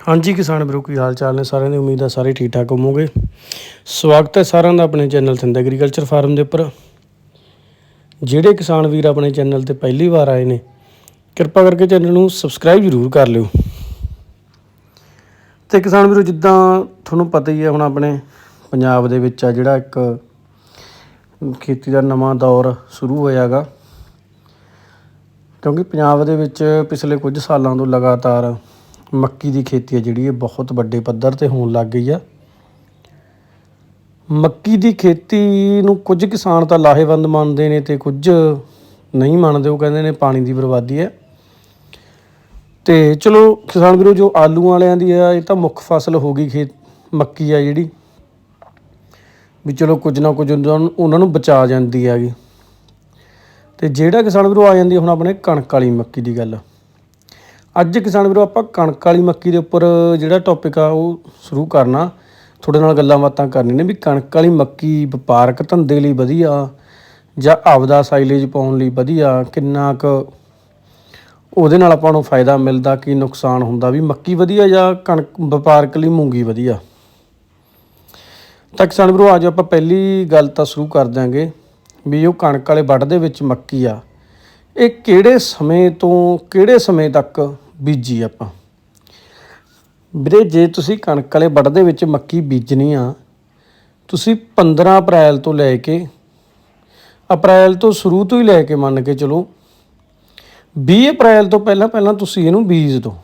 ਹਾਂਜੀ ਕਿਸਾਨ ਵੀਰੋ, ਕੀ ਹਾਲ ਚਾਲ ਨੇ? ਸਾਰਿਆਂ ਦੀ ਉਮੀਦ ਆ ਸਾਰੇ ਠੀਕ ਠਾਕ ਹੋਵੋਗੇ। ਸਵਾਗਤ ਹੈ ਸਾਰਿਆਂ ਦਾ ਆਪਣੇ ਚੈਨਲ ਥਿੰਦ ਐਗਰੀਕਲਚਰ ਫਾਰਮ ਦੇ ਉੱਪਰ। ਜਿਹੜੇ ਕਿਸਾਨ ਵੀਰ ਆਪਣੇ ਚੈਨਲ ਤੇ ਪਹਿਲੀ ਵਾਰ ਆਏ ਨੇ, ਕਿਰਪਾ ਕਰਕੇ ਚੈਨਲ ਨੂੰ ਸਬਸਕ੍ਰਾਈਬ ਜ਼ਰੂਰ ਕਰ ਲਿਓ। ਤੇ ਕਿਸਾਨ ਵੀਰੋ, ਜਿੱਦਾਂ ਤੁਹਾਨੂੰ ਪਤਾ ਹੀ ਹੈ, ਹੁਣ ਆਪਣੇ ਪੰਜਾਬ ਦੇ ਵਿੱਚ ਆ ਜਿਹੜਾ ਇੱਕ ਖੇਤੀ ਦਾ ਨਵਾਂ ਦੌਰ ਸ਼ੁਰੂ ਹੋਇਆਗਾ ਕਿਉਂਕਿ ਪੰਜਾਬ ਦੇ ਵਿੱਚ ਪਿਛਲੇ ਕੁਝ ਸਾਲਾਂ ਤੋਂ ਲਗਾਤਾਰ ਮੱਕੀ ਦੀ ਖੇਤੀ ਹੈ ਜਿਹੜੀ, ਇਹ ਬਹੁਤ ਵੱਡੇ ਪੱਧਰ ਤੇ ਹੋਣ ਲੱਗ ਗਈ ਆ। ਮੱਕੀ ਦੀ ਖੇਤੀ ਨੂੰ ਕੁਝ ਕਿਸਾਨ ਤਾਂ ਲਾਹੇਵੰਦ ਮੰਨਦੇ ਨੇ ਤੇ ਕੁਝ ਨਹੀਂ ਮੰਨਦੇ, ਉਹ ਕਹਿੰਦੇ ਨੇ ਪਾਣੀ ਦੀ ਬਰਬਾਦੀ ਹੈ। ਤੇ ਚਲੋ, ਕਿਸਾਨ ਵੀਰੋ, ਜੋ ਆਲੂ ਵਾਲਿਆਂ ਦੀ ਆ, ਇਹ ਤਾਂ ਮੁੱਖ ਫਸਲ ਹੋ ਗਈ ਖੇਤ, ਮੱਕੀ ਆ ਜਿਹੜੀ। ਵੀ ਚਲੋ, ਕੁਝ ਨਾ ਕੁਝ ਉਹਨਾਂ ਨੂੰ- ਬਚਾ ਜਾਂਦੀ ਹੈਗੀ। ਤੇ ਜਿਹੜਾ ਕਿਸਾਨ ਵੀਰੋ ਆ ਜਾਂਦੀ ਹੁਣ ਆਪਣੇ ਕਣਕ ਵਾਲੀ ਮੱਕੀ ਦੀ ਗੱਲ। ਅੱਜ ਕਿਸਾਨ ਵੀਰੋ ਆਪਾਂ ਕਣਕ ਵਾਲੀ ਮੱਕੀ ਦੇ ਉੱਪਰ ਜਿਹੜਾ ਟੌਪਿਕ ਆ ਉਹ ਸ਼ੁਰੂ ਕਰਨਾ। ਤੁਹਾਡੇ ਨਾਲ ਗੱਲਾਂ ਬਾਤਾਂ ਕਰਨੀਆਂ ਨੇ ਵੀ ਕਣਕ ਵਾਲੀ ਮੱਕੀ ਵਪਾਰਕ ਧੰਦੇ ਲਈ ਵਧੀਆ ਜਾਂ ਆਪਦਾ ਸਾਈਲੇਜ ਪਾਉਣ ਲਈ ਵਧੀਆ, ਕਿੰਨਾ ਕੁ ਉਹਦੇ ਨਾਲ ਆਪਾਂ ਨੂੰ ਫਾਇਦਾ ਮਿਲਦਾ, ਕੀ ਨੁਕਸਾਨ ਹੁੰਦਾ, ਵੀ ਮੱਕੀ ਵਧੀਆ ਜਾਂ ਕਣਕ ਵਪਾਰਕ ਲਈ ਮੂੰਗੀ ਵਧੀਆ। ਤਾਂ ਕਿਸਾਨ ਵੀਰੋ, ਅੱਜ ਆਪਾਂ ਪਹਿਲੀ ਗੱਲ ਤਾਂ ਸ਼ੁਰੂ ਕਰ ਦਾਂਗੇ ਵੀ ਉਹ ਕਣਕ ਵਾਲੇ ਵੱਢ ਦੇ ਵਿੱਚ ਮੱਕੀ ਆ, ਇਹ ਕਿਹੜੇ ਸਮੇਂ ਤੋਂ ਕਿਹੜੇ ਸਮੇਂ ਤੱਕ ਬੀਜੀ ਆਪਾਂ। ਵੀਰੇ, ਜੇ ਤੁਸੀਂ ਕਣਕ ਵਾਲੇ ਵੱਢ ਦੇ ਵਿੱਚ ਮੱਕੀ ਬੀਜਣੀ ਆ, ਤੁਸੀਂ 15 ਅਪ੍ਰੈਲ ਤੋਂ ਲੈ ਕੇ, ਅਪ੍ਰੈਲ ਤੋਂ ਸ਼ੁਰੂ ਤੋਂ ਹੀ ਲੈ ਕੇ ਮੰਨ ਕੇ ਚਲੋ 20 ਅਪ੍ਰੈਲ ਤੋਂ ਪਹਿਲਾਂ ਪਹਿਲਾਂ ਤੁਸੀਂ ਇਹਨੂੰ ਬੀਜ ਦਿਓ।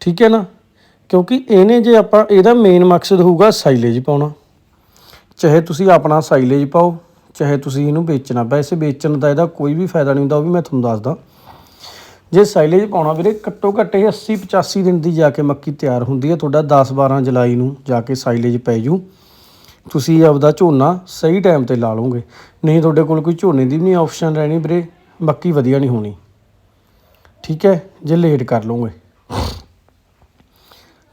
ਠੀਕ ਹੈ ਨਾ? ਕਿਉਂਕਿ ਇਹਨੇ ਜੇ ਆਪਾਂ, ਇਹਦਾ ਮੇਨ ਮਕਸਦ ਹੋਊਗਾ ਸਾਈਲੇਜ ਪਾਉਣਾ। ਚਾਹੇ ਤੁਸੀਂ ਆਪਣਾ ਸਾਈਲੇਜ ਪਾਓ, ਚਾਹੇ ਤੁਸੀਂ ਇਹਨੂੰ ਵੇਚਣਾ। ਵੈਸੇ ਵੇਚਣ ਦਾ ਇਹਦਾ ਕੋਈ ਵੀ ਫਾਇਦਾ ਨਹੀਂ ਹੁੰਦਾ, ਉਹ ਵੀ ਮੈਂ ਤੁਹਾਨੂੰ ਦੱਸਦਾ। ਜੇ ਸਾਈਲੇਜ ਪਾਉਣਾ ਵੀਰੇ, ਘੱਟੋ ਘੱਟ ਇਹ 80 85 ਦਿਨ ਦੀ ਜਾ ਕੇ ਮੱਕੀ ਤਿਆਰ ਹੁੰਦੀ ਹੈ। ਤੁਹਾਡਾ 10 12 ਜੁਲਾਈ ਨੂੰ ਜਾ ਕੇ ਸਾਈਲੇਜ ਪੈ ਜੂ। ਤੁਸੀਂ ਆਪਦਾ ਝੋਨਾ ਸਹੀ ਟਾਈਮ ਤੇ ਲਾ ਲਓਗੇ। ਨਹੀਂ ਤੁਹਾਡੇ ਕੋਲ ਕੋਈ ਝੋਨੇ ਦੀ ਵੀ ਨਹੀਂ ਆਪਸ਼ਨ ਰਹਿਣੀ ਵੀਰੇ, ਮੱਕੀ ਵਧੀਆ ਨਹੀਂ ਹੋਣੀ। ਠੀਕ ਹੈ, ਜੇ ਲੇਟ ਕਰ ਲਓਗੇ।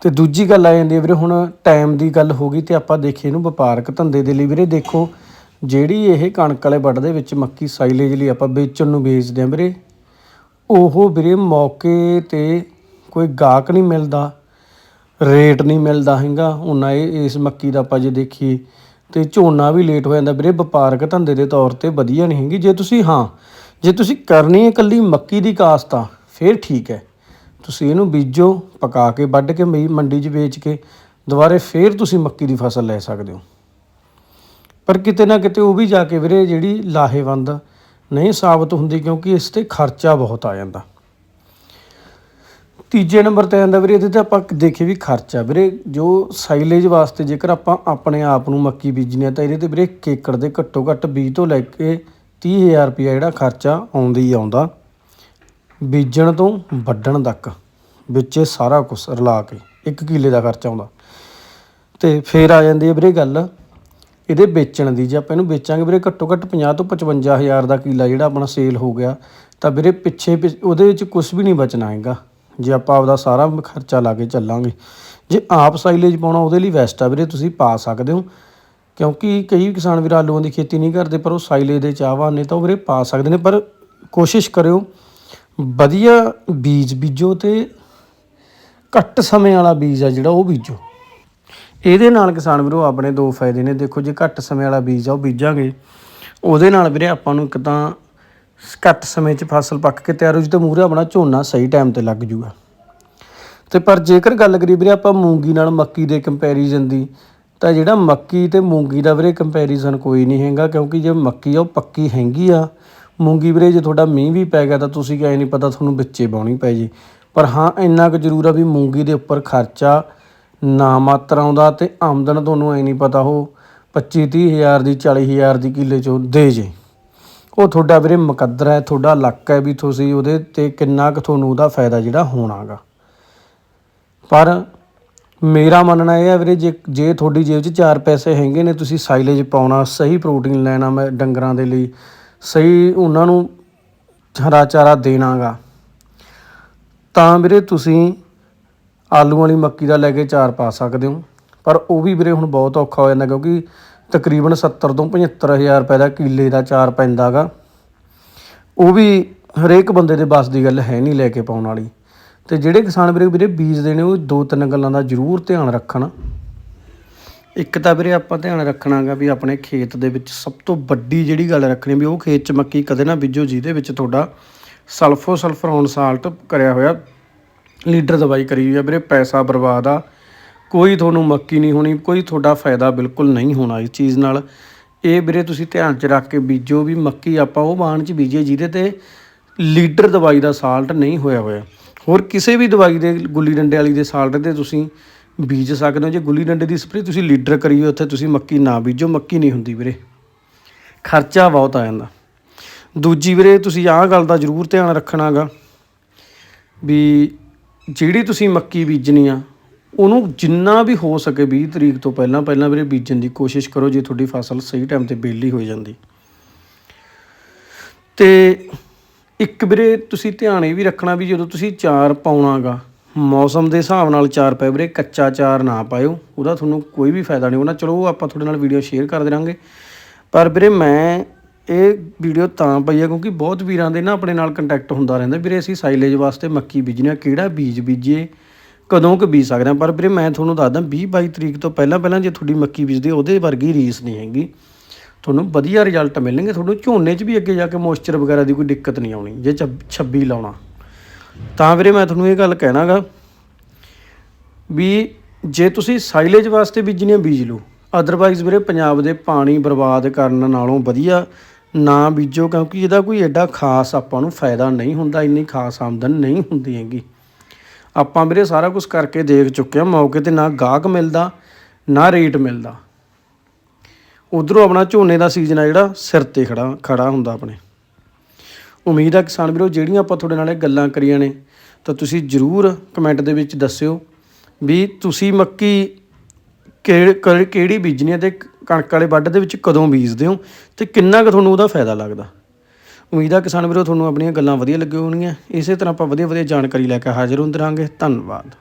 ਤੇ ਦੂਜੀ ਗੱਲ ਆ ਜਾਂਦੀ ਹੈ ਵੀਰੇ, ਹੁਣ ਟਾਈਮ ਦੀ ਗੱਲ ਹੋ ਗਈ ਤੇ ਆਪਾਂ ਦੇਖੀਏ ਇਹਨੂੰ ਵਪਾਰਕ ਧੰਦੇ ਦੇ ਲਈ। ਵੀਰੇ ਦੇਖੋ, ਜਿਹੜੀ ਇਹ ਕਣਕ ਵਾਲੇ ਵੱਢ ਦੇ ਵਿੱਚ ਮੱਕੀ ਸਾਈਲੇਜ ਲਈ ਆਪਾਂ ਵੇਚਣ ਨੂੰ ਵੇਚਦੇ ਆ ਵੀਰੇ ਉਹ ਵੀਰੇ ਮੌਕੇ ਤੇ ਕੋਈ ਗਾਹਕ ਨਹੀਂ ਮਿਲਦਾ, ਰੇਟ ਨਹੀਂ ਮਿਲਦਾ ਹੈਗਾ। ਉਹਨਾਂ ਇਹ, ਇਸ ਮੱਕੀ ਦਾ ਆਪਾਂ ਜੇ ਦੇਖੀਏ ਤੇ ਝੋਨਾ ਵੀ ਲੇਟ ਹੋ ਜਾਂਦਾ ਵੀਰੇ, ਵਪਾਰਕ ਧੰਦੇ ਦੇ ਤੌਰ ਤੇ ਵਧੀਆ ਨਹੀਂ ਹੈਗੀ। ਜੇ ਤੁਸੀਂ, ਹਾਂ, ਜੇ ਤੁਸੀਂ ਕਰਨੀ ਹੈ ਇਕੱਲੀ ਮੱਕੀ ਦੀ ਕਾਸਤ ਆ ਫਿਰ ਠੀਕ ਹੈ। ਤੁਸੀਂ ਇਹਨੂੰ ਬੀਜੋ, ਪਕਾ ਕੇ, ਵੱਢ ਕੇ, ਮਈ, ਮੰਡੀ 'ਚ ਵੇਚ ਕੇ, ਦੁਬਾਰੇ ਫੇਰ ਤੁਸੀਂ ਮੱਕੀ ਦੀ ਫਸਲ ਲੈ ਸਕਦੇ ਹੋ। ਪਰ ਕਿਤੇ ਨਾ ਕਿਤੇ ਉਹ ਵੀ ਜਾ ਕੇ ਵੀਰੇ ਜਿਹੜੀ ਲਾਹੇਵੰਦ ਨਹੀਂ ਸਾਬਤ ਹੁੰਦੀ ਕਿਉਂਕਿ ਇਸ ਤੇ ਖਰਚਾ ਬਹੁਤ ਆ ਜਾਂਦਾ। ਤੀਜੇ ਨੰਬਰ ਤੇ ਆਂਦਾ ਵੀਰੇ, ਇਹਦੇ ਤੇ ਆਪਾਂ ਦੇਖੇ ਵੀ ਖਰਚਾ। ਵੀਰੇ, ਜੋ ਸਾਈਲੇਜ ਵਾਸਤੇ ਜੇਕਰ ਆਪਾਂ ਆਪਣੇ ਆਪ ਨੂੰ ਮੱਕੀ ਬੀਜਣੀ ਆ, ਤਾਂ ਇਹਦੇ ਤੇ ਵੀਰੇ ਇੱਕ ਏਕੜ ਦੇ ਘੱਟੋ ਘੱਟ 20 ਤੋਂ ਲੈ ਕੇ 30000 ਰੁਪਇਆ ਜਿਹੜਾ ਖਰਚਾ ਆਉਂਦਾ ਹੀ ਆਉਂਦਾ। ਬੀਜਣ ਤੋਂ ਵੱਢਣ ਤੱਕ, ਵਿੱਚ ਸਾਰਾ ਕੁਝ ਰਲਾ ਕੇ 1 ਕਿੱਲੇ ਦਾ ਖਰਚਾ ਆਉਂਦਾ। ਤੇ ਫੇਰ ਆ ਜਾਂਦੀ ਹੈ ਵੀਰੇ ਗੱਲ ਇਹਦੇ ਵੇਚਣ ਦੀ ਜੇ ਆਪਾਂ ਇਹਨੂੰ ਵੇਚਾਂਗੇ ਵੀਰੇ ਘੱਟੋ ਘੱਟ 50 ਤੋਂ 55000 ਦਾ ਕਿਲਾ ਜਿਹੜਾ ਆਪਣਾ ਸੇਲ ਹੋ ਗਿਆ, ਤਾਂ ਵੀਰੇ ਪਿੱਛੇ ਪਿ- ਉਹਦੇ ਵਿੱਚ ਕੁਝ ਵੀ ਨਹੀਂ ਬਚਣਾ ਹੈਗਾ। ਜੇ ਆਪਾਂ ਆਪਦਾ ਸਾਰਾ ਖਰਚਾ ਲਾ ਕੇ ਚੱਲਾਂਗੇ, ਜੇ ਆਪ ਸਾਈਲੇਜ ਪਾਉਣਾ ਉਹਦੇ ਲਈ ਵੈਸਟ ਆ ਵੀਰੇ, ਤੁਸੀਂ ਪਾ ਸਕਦੇ ਹੋ। ਕਿਉਂਕਿ ਕਈ ਕਿਸਾਨ ਵੀਰ ਆਲੂਆਂ ਦੀ ਖੇਤੀ ਨਹੀਂ ਕਰਦੇ, ਪਰ ਉਹ ਸਾਈਲੇਜ ਦੇ ਚਾਹਵਾਨ ਨੇ ਤਾਂ ਉਹ ਵੀਰੇ ਪਾ ਸਕਦੇ ਨੇ। ਪਰ ਕੋਸ਼ਿਸ਼ ਕਰਿਓ, ਵਧੀਆ ਬੀਜ ਬੀਜੋ ਤੇ ਘੱਟ ਸਮੇਂ ਵਾਲਾ ਬੀਜ ਆ ਜਿਹੜਾ ਉਹ ਬੀਜੋ। ਇਹਦੇ ਨਾਲ ਕਿਸਾਨ ਵੀਰੋ, ਆਪਣੇ ਦੋ ਫਾਇਦੇ ਨੇ। ਦੇਖੋ ਜੇ ਘੱਟ ਸਮੇਂ ਵਾਲਾ ਬੀਜ ਆ, ਉਹ ਬੀਜਾਂਗੇ। ਉਹਦੇ ਨਾਲ ਵੀਰੇ ਆਪਾਂ ਨੂੰ ਇੱਕ ਤਾਂ ਘੱਟ ਸਮੇਂ 'ਚ ਫਸਲ ਪੱਕ ਕੇ ਤਿਆਰ ਹੋ ਜੂ ਤੇ ਮੂਹਰੇ ਆਪਣਾ ਝੋਨਾ ਸਹੀ ਟਾਈਮ ਤੇ ਲੱਗ ਜੂਗਾ। ਤੇ ਪਰ ਜੇਕਰ ਗੱਲ ਕਰੀ ਵੀਰੇ ਆਪਾਂ ਮੂੰਗੀ ਨਾਲ ਮੱਕੀ ਦੇ ਕੰਪੈਰੀਜ਼ਨ ਦੀ, ਤਾਂ ਜਿਹੜਾ ਮੱਕੀ ਤੇ ਮੂੰਗੀ ਦਾ ਵੀਰੇ ਕੰਪੈਰੀਜ਼ਨ ਕੋਈ ਨਹੀਂ ਹੈਗਾ, ਕਿਉਂਕਿ ਜੇ ਮੱਕੀ ਆ, ਉਹ ਪੱਕੀ ਹੈਗੀ ਆ। ਮੂੰਗੀ ਵੀਰੇ ਜੇ ਤੁਹਾਡਾ ਮੀਂਹ ਵੀ ਪੈ ਗਿਆ ਤਾਂ ਤੁਸੀਂ ਕਿਹਾ ਨਹੀਂ ਪਤਾ ਤੁਹਾਨੂੰ ਵਿੱਚੇ ਬਾਉਣੀ ਪੈ ਜੇ। ਪਰ ਹਾਂ, ਇੰਨਾ ਕੁ ਜ਼ਰੂਰ ਆ ਵੀ ਮੂੰਗੀ ਦੇ ਉੱਪਰ ਖਰਚਾ ਨਾ ਮਾਤਰ ਆਉਂਦਾ ਤੇ ਆਮਦਨ ਤੁਹਾਨੂੰ ਐ ਨਹੀਂ ਪਤਾ ਉਹ 25 30 ਹਜ਼ਾਰ ਦੀ 40 ਹਜ਼ਾਰ ਦੀ ਕਿੱਲੇ ਚੋਂ ਦੇ ਜੇ। ਉਹ ਤੁਹਾਡਾ ਵੀਰੇ ਮੁਕੱਦਰ ਹੈ, ਤੁਹਾਡਾ ਲੱਕ ਹੈ ਵੀ ਤੁਸੀਂ ਉਹਦੇ ਤੇ ਕਿੰਨਾ ਕੁ ਤੁਹਾਨੂੰ ਉਹਦਾ ਫਾਇਦਾ ਜਿਹੜਾ ਹੋਣਾਗਾ। ਪਰ ਮੇਰਾ ਮੰਨਣਾ ਇਹ ਹੈ ਵੀਰੇ, ਜੇ ਜੇ ਤੁਹਾਡੀ ਜੇਬ 'ਚ ਚਾਰ ਪੈਸੇ ਹੈਗੇ ਨੇ, ਤੁਸੀਂ ਸਾਈਲੇਜ ਪਾਉਣਾ, ਸਹੀ ਪ੍ਰੋਟੀਨ ਲੈਣਾ ਮੈਂ ਡੰਗਰਾਂ ਦੇ ਲਈ, ਸਹੀ ਉਹਨਾਂ ਨੂੰ ਹਰਾ ਚਾਰਾ ਦੇਣਾਗਾ, ਤਾਂ ਵੀਰੇ ਤੁਸੀਂ ਆਲੂ ਵਾਲੀ ਮੱਕੀ ਦਾ ਲੈ ਕੇ ਚਾਰ ਪਾ ਸਕਦੇ ਹੋ। ਪਰ ਉਹ ਵੀ ਵੀਰੇ ਹੁਣ ਬਹੁਤ ਔਖਾ ਹੋ ਜਾਂਦਾ ਕਿਉਂਕਿ ਤਕਰੀਬਨ 70 ਤੋਂ 75000 ਰੁਪਏ ਦਾ ਕਿੱਲੇ ਦਾ ਚਾਰ ਪੈਂਦਾਗਾ ਉਹ ਵੀ ਹਰੇਕ ਬੰਦੇ ਦੇ ਬਸ ਦੀ ਗੱਲ ਹੈ ਨਹੀਂ ਲੈ ਕੇ ਪਾਉਣ ਵਾਲੀ। ਤੇ ਜਿਹੜੇ ਕਿਸਾਨ ਵੀਰੇ ਵੀਰੇ ਬੀਜਦੇ ਨੇ ਉਹ ਦੋ ਤਿੰਨ ਗੱਲਾਂ ਦਾ ਜ਼ਰੂਰ ਧਿਆਨ ਰੱਖਣ। ਇੱਕ ਤਾਂ ਵੀਰੇ ਆਪਾਂ ਧਿਆਨ ਰੱਖਣਾਗਾ ਵੀ ਆਪਣੇ ਖੇਤ ਦੇ ਵਿੱਚ ਸਭ ਤੋਂ ਵੱਡੀ ਜਿਹੜੀ ਗੱਲ ਰੱਖਣੀ ਵੀ ਉਹ ਖੇਤ 'ਚ ਮੱਕੀ ਕਦੇ ਨਾ ਬੀਜੋ, ਜਿਹਦੇ ਵਿੱਚ ਤੁਹਾਡਾ ਸਲਫੋ ਸਲਫਰੋਨ ਸਾਲਟ ਕਰਿਆ ਹੋਇਆ ਲੀਡਰ ਦਵਾਈ ਕਰੀ ਹੋਈ ਆ ਵੀਰੇ, ਪੈਸਾ ਬਰਬਾਦ ਆ। ਕੋਈ ਤੁਹਾਨੂੰ ਮੱਕੀ ਨਹੀਂ ਹੋਣੀ, ਕੋਈ ਤੁਹਾਡਾ ਫਾਇਦਾ ਬਿਲਕੁਲ ਨਹੀਂ ਹੋਣਾ ਇਸ ਚੀਜ਼ ਨਾਲ। ਇਹ ਵੀਰੇ ਤੁਸੀਂ ਧਿਆਨ 'ਚ ਰੱਖ ਕੇ ਬੀਜੋ ਵੀ ਮੱਕੀ ਆਪਾਂ ਉਹ ਬਾਣ 'ਚ ਬੀਜੀਏ ਜਿਹਦੇ ਤੇ ਲੀਡਰ ਦਵਾਈ ਦਾ ਸਾਲਟ ਨਹੀਂ ਹੋਇਆ ਹੋਇਆ। ਹੋਰ ਕਿਸੇ ਵੀ ਦਵਾਈ ਦੇ, ਗੁੱਲੀ ਡੰਡੇ ਵਾਲੀ ਦੇ ਸਾਲਟ ਤੇ ਤੁਸੀਂ ਬੀਜ ਸਕਦੇ ਹੋ। ਜੇ ਗੁੱਲੀ ਡੰਡੇ ਦੀ ਸਪਰੇ ਤੁਸੀਂ ਲੀਡਰ ਕਰੀਓ ਉੱਥੇ ਤੁਸੀਂ ਮੱਕੀ ਨਾ ਬੀਜੋ, ਮੱਕੀ ਨਹੀਂ ਹੁੰਦੀ ਵੀਰੇ। ਖਰਚਾ ਬਹੁਤ ਆ ਜਾਂਦਾ। ਦੂਜੀ ਵੀਰੇ ਤੁਸੀਂ ਆਹ ਗੱਲ ਦਾ ਜ਼ਰੂਰ ਧਿਆਨ ਰੱਖਣਾਗਾ ਵੀ ਜਿਹੜੀ ਤੁਸੀਂ ਮੱਕੀ ਬੀਜਣੀ ਆ, ਉਹਨੂੰ ਜਿੰਨਾ ਵੀ ਹੋ ਸਕੇ 20 ਤਰੀਕ ਤੋਂ ਪਹਿਲਾਂ ਪਹਿਲਾਂ ਵੀਰੇ ਬੀਜਣ ਦੀ ਕੋਸ਼ਿਸ਼ ਕਰੋ ਜੇ ਤੁਹਾਡੀ ਫਸਲ ਸਹੀ ਟਾਈਮ ਤੇ ਬੇਲੀ ਹੋ ਜਾਂਦੀ। ਤੇ ਇੱਕ ਵੀਰੇ ਤੁਸੀਂ ਧਿਆਨ ਇਹ ਵੀ ਰੱਖਣਾ ਵੀ ਜਦੋਂ ਤੁਸੀਂ ਚਾਰ ਪਾਉਣਾਗਾ, ਮੌਸਮ ਦੇ ਹਿਸਾਬ ਨਾਲ ਚਾਰ ਪਾਏ ਵੀਰੇ, ਕੱਚਾ ਚਾਰ ਨਾ ਪਾਇਓ, ਉਹਦਾ ਤੁਹਾਨੂੰ ਕੋਈ ਵੀ ਫਾਇਦਾ ਨਹੀਂ। ਹੋਣਾ ਚਲੋ ਉਹ ਆਪਾਂ ਤੁਹਾਡੇ ਨਾਲ ਵੀਡੀਓ ਸ਼ੇਅਰ ਕਰ ਦੇਵਾਂਗੇ ਪਰ ਵੀਰੇ ਮੈਂ ਇਹ ਵੀਡੀਓ ਤਾਂ ਪਈ ਹੈ ਕਿਉਂਕਿ ਬਹੁਤ ਵੀਰਾਂ ਦੇ ਨਾ ਆਪਣੇ ਨਾਲ ਕੰਟੈਕਟ ਹੁੰਦਾ ਰਹਿੰਦਾ। ਵੀਰੇ, ਅਸੀਂ ਸਾਈਲੇਜ ਵਾਸਤੇ ਮੱਕੀ ਬੀਜਣੀ ਆ ਕਿਹੜਾ ਬੀਜ ਬੀਜੀਏ? ਕਦੋਂ ਕੁ ਬੀਜ ਸਕਦੇ ਹਾਂ? ਪਰ ਵੀਰੇ, ਮੈਂ ਤੁਹਾਨੂੰ ਦੱਸਦਾ 20 22 ਤਰੀਕ ਤੋਂ ਪਹਿਲਾਂ ਪਹਿਲਾਂ ਜੇ ਤੁਹਾਡੀ ਮੱਕੀ ਬੀਜਦੀ, ਉਹਦੇ ਵਰਗੀ ਰੀਸ ਨਹੀਂ ਹੈਗੀ। ਤੁਹਾਨੂੰ ਵਧੀਆ ਰਿਜ਼ਲਟ ਮਿਲਣਗੇ। ਤੁਹਾਨੂੰ ਝੋਨੇ 'ਚ ਵੀ ਅੱਗੇ ਜਾ ਕੇ ਮੋਇਸਚਰ ਵਗੈਰਾ ਦੀ ਕੋਈ ਦਿੱਕਤ ਨਹੀਂ ਆਉਣੀ, ਜੇ 26 ਲਾਉਣਾ। ਤਾਂ ਵੀਰੇ, ਮੈਂ ਤੁਹਾਨੂੰ ਇਹ ਗੱਲ ਕਹਿਣਾਗਾ ਵੀ ਜੇ ਤੁਸੀਂ ਸਾਈਲੇਜ ਵਾਸਤੇ ਬੀਜਣੀ ਬੀਜ ਲਓ। ਅਦਰਵਾਈਜ਼ ਵੀਰੇ, ਪੰਜਾਬ ਦੇ ਪਾਣੀ ਬਰਬਾਦ ਕਰਨ ਨਾਲੋਂ ਵਧੀਆ ਨਾ ਬੀਜੋ, ਕਿਉਂਕਿ ਇਹਦਾ ਕੋਈ ਐਡਾ ਖਾਸ ਆਪਾਂ ਨੂੰ ਫਾਇਦਾ ਨਹੀਂ ਹੁੰਦਾ, ਇੰਨੀ ਖਾਸ ਆਮਦਨ ਨਹੀਂ ਹੁੰਦੀ ਹੈਗੀ। ਆਪਾਂ ਵੀਰੇ ਸਾਰਾ ਕੁਝ ਕਰਕੇ ਦੇਖ ਚੁੱਕੇ ਆ ਮੌਕੇ ਤੇ ਨਾ ਗਾਹਕ ਮਿਲਦਾ, ਨਾ ਰੇਟ ਮਿਲਦਾ। ਉਧਰੋਂ ਆਪਣਾ ਝੋਨੇ ਦਾ ਸੀਜ਼ਨ ਆ ਜਿਹੜਾ, ਸਿਰ ਤੇ ਖੜਾ ਖੜਾ ਹੁੰਦਾ ਆਪਣੇ। ਉਮੀਦ ਆ ਕਿਸਾਨ ਵੀਰੋ, ਜਿਹੜੀਆਂ ਆਪਾਂ ਤੁਹਾਡੇ ਨਾਲ ਇਹ ਗੱਲਾਂ ਕਰੀਆਂ ਨੇ, ਤਾਂ ਤੁਸੀਂ ਜਰੂਰ ਕਮੈਂਟ ਦੇ ਵਿੱਚ ਦੱਸਿਓ ਵੀ ਤੁਸੀਂ ਮੱਕੀ ਕਿਹੜ- ਕਿਹੜੀ ਕਿਹੜੀ ਬੀਜਣੀ ਹੈ ਤੇ ਕਣਕ ਵਾਲੇ ਵੱਢ ਦੇ ਵਿੱਚ ਕਦੋਂ ਬੀਜਦੇ ਹੋ ਤੇ ਕਿੰਨਾ ਕੁ ਤੁਹਾਨੂੰ ਉਹਦਾ ਫਾਇਦਾ ਲੱਗਦਾ? ਉਮੀਦ ਆ ਕਿਸਾਨ ਵੀਰੋ, ਤੁਹਾਨੂੰ ਆਪਣੀਆਂ ਗੱਲਾਂ ਵਧੀਆ ਲੱਗੀਆਂ ਹੋਣਗੀਆਂ। ਇਸੇ ਤਰ੍ਹਾਂ ਆਪਾਂ ਵਧੀਆ ਵਧੀਆ ਜਾਣਕਾਰੀ ਲੈ ਕੇ ਹਾਜ਼ਰ ਹੁੰਦੇ ਰਹਾਂਗੇ। ਧੰਨਵਾਦ।